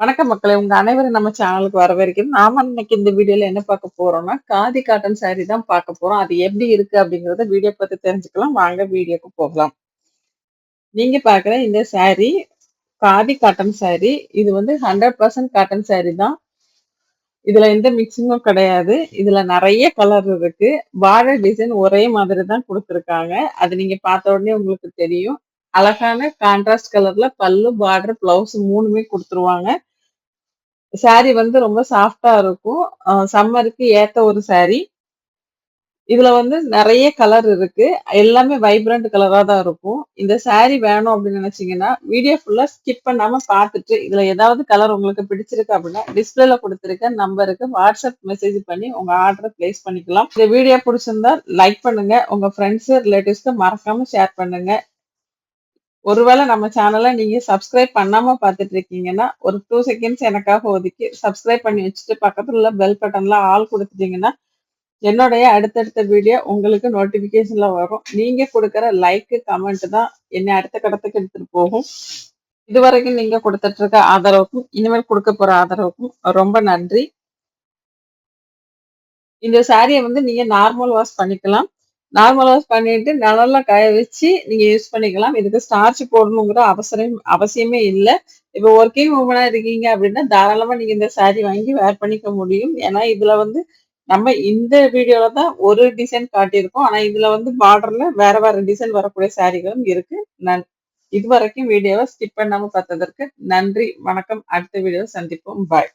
வணக்கம் மக்களே உங்க அனைவரும் நம்ம சேனலுக்கு வரவேற்கிறோம் நாம இன்னைக்கு இந்த வீடியோல என்ன பார்க்க போறோம்னா காதி காட்டன் சாரி தான் பார்க்க போறோம். அது எப்படி இருக்கு அப்படிங்கறத வீடியோ பார்த்து தெரிஞ்சுக்கலாம். வாங்க வீடியோக்கு போகலாம். நீங்க பாக்குற இந்த சாரி காதி காட்டன் சாரி இது வந்து ஹண்ட்ரட் பர்சன்ட் காட்டன் சாரி தான். இதுல எந்த மிக்சிங்கும் கிடையாது. இதுல நிறைய கலர் இருக்கு. பார்டர் டிசைன் ஒரே மாதிரி தான் கொடுத்துருக்காங்க. அது நீங்க பார்த்த உடனே உங்களுக்கு தெரியும். அழகான கான்ட்ராஸ்ட் கலர்ல பல்லு பார்டர் பிளவுஸ் மூணுமே கொடுத்துருவாங்க. சாரி வந்து ரொம்ப சாஃப்டா இருக்கும். சம்மருக்கு ஏத்த ஒரு சாரி இதுல வந்து நிறைய கலர் இருக்கு. எல்லாமே வைப்ரண்ட் கலரா தான் இருக்கும். இந்த சாரி வேணும் அப்படின்னு நினைச்சீங்கன்னா வீடியோ ஃபுல்லா ஸ்கிப் பண்ணாம பார்த்துட்டு இதுல ஏதாவது கலர் உங்களுக்கு பிடிச்சிருக்கு அப்படின்னா டிஸ்பிளேல கொடுத்துருக்க நம்பருக்கு வாட்ஸ்அப் மெசேஜ் பண்ணி உங்க ஆர்டரை பிளேஸ் பண்ணிக்கலாம். இந்த வீடியோ பிடிச்சிருந்தா லைக் பண்ணுங்க. உங்க ஃப்ரெண்ட்ஸ் ரிலேட்டிவ்ஸ்க்கு மறக்காம ஷேர் பண்ணுங்க. ஒருவேளை நம்ம சேனலை நீங்க சப்ஸ்கிரைப் பண்ணாம பார்த்துட்டு இருக்கீங்கன்னா ஒரு டூ செகண்ட்ஸ் எனக்காக ஒதுக்கி சப்ஸ்கிரைப் பண்ணி வச்சுட்டு பக்கத்துல உள்ள பெல் பட்டன்ல ஆள் கொடுத்துட்டீங்கன்னா என்னுடைய அடுத்தடுத்த வீடியோ உங்களுக்கு நோட்டிபிகேஷன்ல வரும். நீங்க கொடுக்குற லைக் கமெண்ட் தான் என்னை அடுத்த கடத்துக்கு எடுத்துட்டு போகும். இதுவரைக்கும் நீங்க கொடுத்துட்டு இருக்க ஆதரவுக்கும் இனிமேல் கொடுக்க போற ஆதரவுக்கும் ரொம்ப நன்றி. இந்த சாரியை வந்து நீங்க நார்மல் வாஷ் பண்ணிக்கலாம். நார்மல் வாஷ் பண்ணிட்டு நல்லா காய வச்சு நீங்க யூஸ் பண்ணிக்கலாம். இதுக்கு ஸ்டார்ச் போடணுங்கிற அவசரம் அவசியமே இல்லை. இப்போ ஒர்க்கிங் உமனா இருக்கீங்க அப்படின்னா தாராளமா நீங்க இந்த saree வாங்கி வேர் பண்ணிக்க முடியும். ஏன்னா இதுல வந்து நம்ம இந்த வீடியோல தான் ஒரு டிசைன் காட்டியிருக்கோம். ஆனா இதுல வந்து பார்டர்ல வேற வேற டிசைன் வரக்கூடிய சாரிகளும் இருக்கு. நன் இது வரைக்கும் வீடியோவை ஸ்கிப் பண்ணாம பார்த்ததற்கு நன்றி. வணக்கம். அடுத்த வீடியோவை சந்திப்போம். பாய்